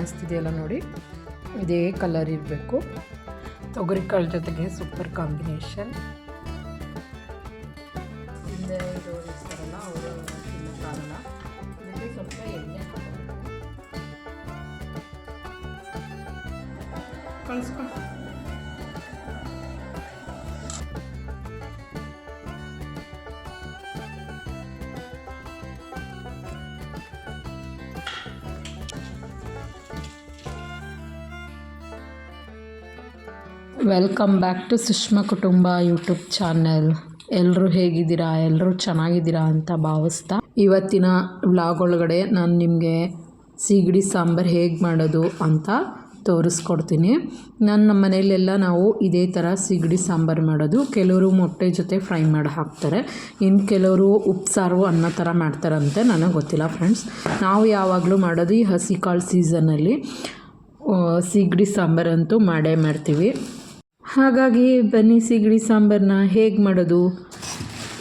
ಕಾಣಿಸ್ತಿದೆಯಲ್ಲ ನೋಡಿ. ಇದೇ ಕಲರ್ ಇರಬೇಕು. ತೊಗರಿ ಕಾಳು ಜೊತೆಗೆ ಸೂಪರ್ ಕಾಂಬಿನೇಷನ್ ಹಿಂದೆ ಸ್ವಲ್ಪ ಎಣ್ಣೆ ಕಳಿಸ್ಕೊ. Welcome back to Sushma Kutumba YouTube channel. ಎಲ್ಲರೂ ಹೇಗಿದ್ದೀರಾ? ಎಲ್ಲರೂ ಚೆನ್ನಾಗಿದ್ದೀರಾ ಅಂತ ಭಾವಿಸ್ತಾ ಇವತ್ತಿನ ವ್ಲಾಗ್ ಒಳಗಡೆ ನಾನು ನಿಮಗೆ ಸೀಗಡಿ ಸಾಂಬಾರು ಹೇಗೆ ಮಾಡೋದು ಅಂತ ತೋರಿಸ್ಕೊಡ್ತೀನಿ. ನಾನು ನಮ್ಮ ಮನೆಯಲ್ಲೆಲ್ಲ ನಾವು ಇದೇ ಥರ ಸಿಗಡಿ ಸಾಂಬಾರು ಮಾಡೋದು. ಕೆಲವರು ಮೊಟ್ಟೆ ಜೊತೆ ಫ್ರೈ ಮಾಡಿ ಹಾಕ್ತಾರೆ. ಇನ್ನು ಕೆಲವರು ಉಪ್ಸಾರು ಅನ್ನ ಥರ ಮಾಡ್ತಾರಂತೆ, ನನಗೆ ಗೊತ್ತಿಲ್ಲ ಫ್ರೆಂಡ್ಸ್. ನಾವು ಯಾವಾಗಲೂ ಮಾಡೋದು ಈ ಹಸಿ ಕಾಳು ಸೀಸನಲ್ಲಿ ಸೀಗಡಿ ಸಾಂಬಾರಂತೂ ಮಾಡೇ ಮಾಡ್ತೀವಿ. ಹಾಗಾಗಿ ಬನ್ನಿ ಸಿಗಡಿ ಸಾಂಬಾರನ್ನ ಹೇಗೆ ಮಾಡೋದು?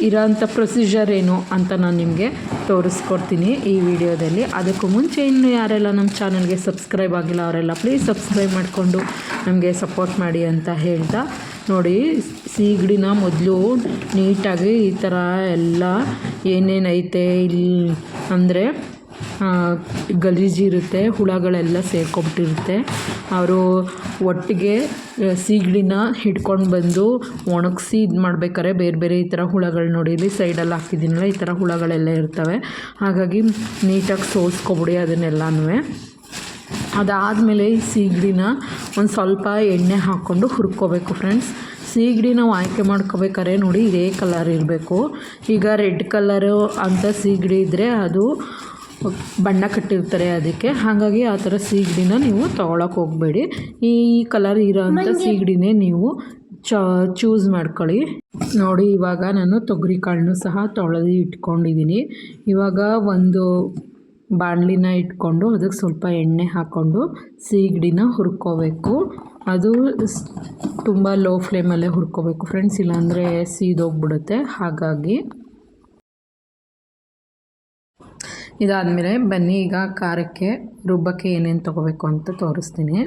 ಇರೋಂಥ ಪ್ರೊಸೀಜರ್ ಏನು ಅಂತ ನಾನು ನಿಮಗೆ ತೋರಿಸ್ಕೊಡ್ತೀನಿ ಈ ವಿಡಿಯೋದಲ್ಲಿ. ಅದಕ್ಕೂ ಮುಂಚೆ ಇನ್ನು ಯಾರೆಲ್ಲ ನಮ್ಮ ಚಾನಲ್ಗೆ ಸಬ್ಸ್ಕ್ರೈಬ್ ಆಗಿಲ್ಲ, ಅವರೆಲ್ಲ ಪ್ಲೀಸ್ ಸಬ್ಸ್ಕ್ರೈಬ್ ಮಾಡಿಕೊಂಡು ನಮಗೆ ಸಪೋರ್ಟ್ ಮಾಡಿ ಅಂತ ಹೇಳ್ತಾ ನೋಡಿ, ಸೀಗಡಿನ ಮೊದಲು ನೀಟಾಗಿ ಈ ಥರ ಎಲ್ಲ ಏನೇನೈತೆ ಇಲ್ಲಿ ಅಂದರೆ ಗಲೀಜಿರುತ್ತೆ, ಹುಳಗಳೆಲ್ಲ ಸೇರ್ಕೊಬಿಟ್ಟಿರುತ್ತೆ. ಅವರು ಒಟ್ಟಿಗೆ ಸೀಗಡಿನ ಹಿಡ್ಕೊಂಡು ಬಂದು ಒಣಗಿಸಿ ಇದು ಮಾಡ್ಬೇಕಾದ್ರೆ ಬೇರೆ ಬೇರೆ ಈ ಥರ ಹುಳಗಳು ನೋಡಿ, ಇಲ್ಲಿ ಸೈಡಲ್ಲಿ ಹಾಕಿದ್ದೀನಲ್ಲ, ಈ ಥರ ಹುಳಗಳೆಲ್ಲ ಇರ್ತವೆ. ಹಾಗಾಗಿ ನೀಟಾಗಿ ಸೋಸ್ಕೊಬಿಡಿ ಅದನ್ನೆಲ್ಲನೂ ಅದಾದಮೇಲೆ ಈ ಸೀಗಡಿನ ಒಂದು ಸ್ವಲ್ಪ ಎಣ್ಣೆ ಹಾಕ್ಕೊಂಡು ಹುರ್ಕೋಬೇಕು ಫ್ರೆಂಡ್ಸ್. ಸೀಗಡಿ ನಾವು ಆಯ್ಕೆ ಮಾಡ್ಕೋಬೇಕಾದ್ರೆ ನೋಡಿ ಇದೇ ಕಲರ್ ಇರಬೇಕು. ಈಗ ರೆಡ್ ಕಲರು ಅಂತ ಸೀಗಡಿ ಇದ್ದರೆ ಅದು ಬಣ್ಣ ಕಟ್ಟಿರ್ತಾರೆ ಅದಕ್ಕೆ. ಹಾಗಾಗಿ ಆ ಥರ ಸೀಗಡಿನ ನೀವು ತೊಗೊಳಕ್ಕೆ ಹೋಗಬೇಡಿ. ಈ ಕಲರ್ ಇರೋಂಥ ಸೀಗಡಿನೇ ನೀವು ಚ ಚೂಸ್ ಮಾಡ್ಕೊಳ್ಳಿ. ನೋಡಿ ಇವಾಗ ನಾನು ತೊಗರಿ ಕಾಳನ್ನು ಸಹ ತೊಳೆದು ಇಟ್ಕೊಂಡಿದ್ದೀನಿ. ಇವಾಗ ಒಂದು ಬಾಣಲಿನ ಇಟ್ಕೊಂಡು ಅದಕ್ಕೆ ಸ್ವಲ್ಪ ಎಣ್ಣೆ ಹಾಕ್ಕೊಂಡು ಸೀಗಡಿನ ಹುರ್ಕೋಬೇಕು. ಅದು ತುಂಬ ಲೋ ಫ್ಲೇಮಲ್ಲೇ ಹುರ್ಕೋಬೇಕು. ಫ್ರೆಂಡ್ಸ್ ಇಲ್ಲಾಂದರೆ ಸೀದೋಗ್ಬಿಡುತ್ತೆ. ಹಾಗಾಗಿ ಇದಾದಮೇಲೆ ಬನ್ನಿ, ಈಗ ಖಾರಕ್ಕೆ ರುಬ್ಬಕ್ಕೆ ಏನೇನು ತೊಗೋಬೇಕು ಅಂತ ತೋರಿಸ್ತೀನಿ.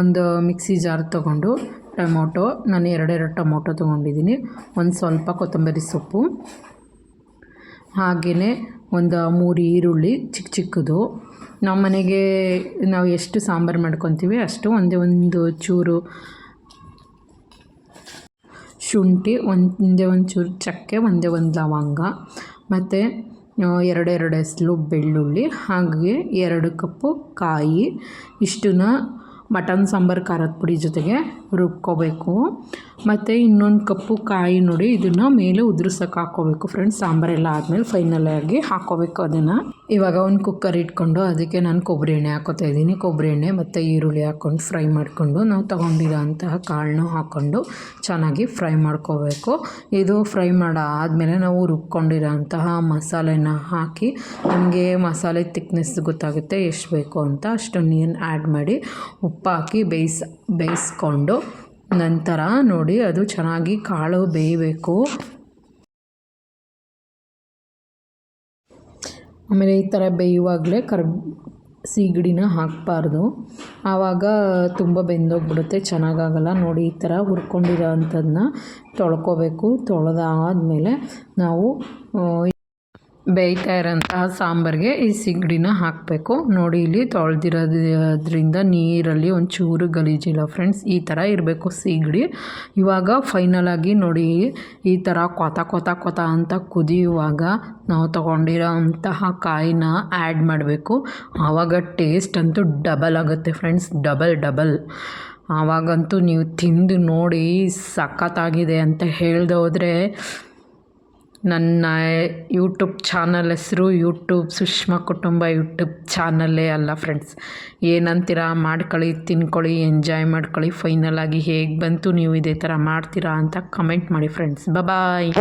ಒಂದು ಮಿಕ್ಸಿ ಜಾರ್ ತೊಗೊಂಡು ಟೊಮೊಟೊ, ನಾನು ಎರಡೆರಡು ಟೊಮೊಟೊ ತೊಗೊಂಡಿದ್ದೀನಿ. ಒಂದು ಸ್ವಲ್ಪ ಕೊತ್ತಂಬರಿ ಸೊಪ್ಪು ಹಾಗೆಯೇ ಒಂದು ಮೂರು ಈರುಳ್ಳಿ ಚಿಕ್ಕ ಚಿಕ್ಕದು. ನಮ್ಮ ಮನೆಗೆ ನಾವು ಎಷ್ಟು ಸಾಂಬಾರು ಮಾಡ್ಕೊತೀವಿ ಅಷ್ಟು ಒಂದೇ ಒಂದು ಚೂರು ಶುಂಠಿ ಒಂದೇ ಒಂದು ಚೂರು ಚಕ್ಕೆ, ಒಂದೇ ಒಂದು ಲವಂಗ. ಮತ್ತು ಎರಡೆರಡು ಎಸಳು ಬೆಳ್ಳುಳ್ಳಿ ಹಾಗೆ ಎರಡು ಕಪ್ಪು ಕಾಯಿ ಇಷ್ಟನ್ನ ಮಟನ್, ಸಾಂಬಾರು, ಖಾರದ ಪುಡಿ ಜೊತೆಗೆ ರುಬ್ಕೋಬೇಕು. ಮತ್ತು ಇನ್ನೊಂದು ಕಪ್ಪು ಕಾಯಿ ನೋಡಿ, ಇದನ್ನು ಮೇಲೆ ಉದುರ್ಸೋಕೆ ಹಾಕ್ಕೋಬೇಕು ಫ್ರೆಂಡ್ಸ್ ಸಾಂಬಾರೆಲ್ಲ ಆದಮೇಲೆ ಫೈನಲಾಗಿ ಹಾಕ್ಕೋಬೇಕು ಅದನ್ನು. ಇವಾಗ ಒಂದು ಕುಕ್ಕರ್ ಇಟ್ಕೊಂಡು ಅದಕ್ಕೆ ನಾನು ಕೊಬ್ಬರಿ ಎಣ್ಣೆ ಹಾಕೋತಾ ಇದ್ದೀನಿ. ಕೊಬ್ಬರಿ ಎಣ್ಣೆ ಮತ್ತು ಈರುಳ್ಳಿ ಹಾಕ್ಕೊಂಡು ಫ್ರೈ ಮಾಡಿಕೊಂಡು, ನಾವು ತೊಗೊಂಡಿರೋ ಅಂತಹ ಕಾಳನ್ನು ಹಾಕ್ಕೊಂಡು ಚೆನ್ನಾಗಿ ಫ್ರೈ ಮಾಡ್ಕೋಬೇಕು. ಇದು ಫ್ರೈ ಮಾಡಾದಮೇಲೆ ನಾವು ರುಬ್ಕೊಂಡಿರೋ ಅಂತಹ ಮಸಾಲೆನ ಹಾಕಿ, ನಮಗೆ ಮಸಾಲೆ ತಿಕ್ನೆಸ್ ಗೊತ್ತಾಗುತ್ತೆ, ಎಷ್ಟು ಬೇಕು ಅಂತ ಅಷ್ಟು ನೀನು ಆ್ಯಡ್ ಮಾಡಿ ಉಪ್ಪು ಹಾಕಿ ಬೇಯಿಸ್, ಬೇಯಿಸ್ಕೊಂಡು ನಂತರ ನೋಡಿ ಅದು ಚೆನ್ನಾಗಿ ಕಾಳು ಬೇಯಬೇಕು. ಆಮೇಲೆ ಈ ಥರ ಬೇಯುವಾಗಲೇ ಕರ್ ಸೀಗಡಿನ ಹಾಕಬಾರ್ದು. ಆವಾಗ ತುಂಬ ಬೆಂದೋಗ್ಬಿಡುತ್ತೆ, ಚೆನ್ನಾಗಾಗಲ್ಲ. ನೋಡಿ ಈ ಥರ ಹುರ್ಕೊಂಡಿರೋ ಅಂಥದ್ದನ್ನ ತೊಳ್ಕೊಬೇಕು. ತೊಳೆದಾದ್ಮೇಲೆ ನಾವು ಬೇಯ್ತಾ ಇರೋಂತಹ ಸಾಂಬಾರಿಗೆ ಈ ಸಿಗಡಿನ ಹಾಕಬೇಕು. ನೋಡಿ, ಇಲ್ಲಿ ತೊಳೆದಿರೋದ್ರಿಂದ ನೀರಲ್ಲಿ ಒಂಚೂರು ಗಲೀಜಿಲ್ಲ ಫ್ರೆಂಡ್ಸ್, ಈ ಥರ ಇರಬೇಕು ಸಿಗಡಿ. ಇವಾಗ ಫೈನಲಾಗಿ ನೋಡಿ, ಈ ಥರ ಕೊತ ಕೊತ ಕೊತ ಅಂತ ಕುದಿಯುವಾಗ ನಾವು ತೊಗೊಂಡಿರೋ ಅಂತಹ ಕಾಯಿನ ಆ್ಯಡ್ ಮಾಡಬೇಕು. ಆವಾಗ ಟೇಸ್ಟ್ ಅಂತೂ ಡಬಲ್ ಆಗುತ್ತೆ ಫ್ರೆಂಡ್ಸ್ ಡಬಲ್ ಡಬಲ್ ಆವಾಗಂತೂ ನೀವು ತಿಂದು ನೋಡಿ ಸಖತ್ತಾಗಿದೆ ಅಂತ ಹೇಳ್ದೆ ನನ್ನ ಯೂಟ್ಯೂಬ್ ಚಾನಲ್ ಹೆಸರು ಯೂಟ್ಯೂಬ್ ಸುಷ್ಮಾ ಕುಟುಂಬ ಯೂಟ್ಯೂಬ್ ಚಾನಲ್ಲೇ ಅಲ್ಲ ಫ್ರೆಂಡ್ಸ್. ಏನಂತೀರಾ? ಮಾಡ್ಕೊಳ್ಳಿ, ತಿನ್ಕೊಳ್ಳಿ, ಎಂಜಾಯ್ ಮಾಡ್ಕೊಳ್ಳಿ. ಆಗಿ ಹೇಗೆ ಬಂತು, ನೀವು ಇದೇ ಥರ ಮಾಡ್ತೀರಾ ಅಂತ ಕಮೆಂಟ್ ಮಾಡಿ ಫ್ರೆಂಡ್ಸ್. ಬಾಯ್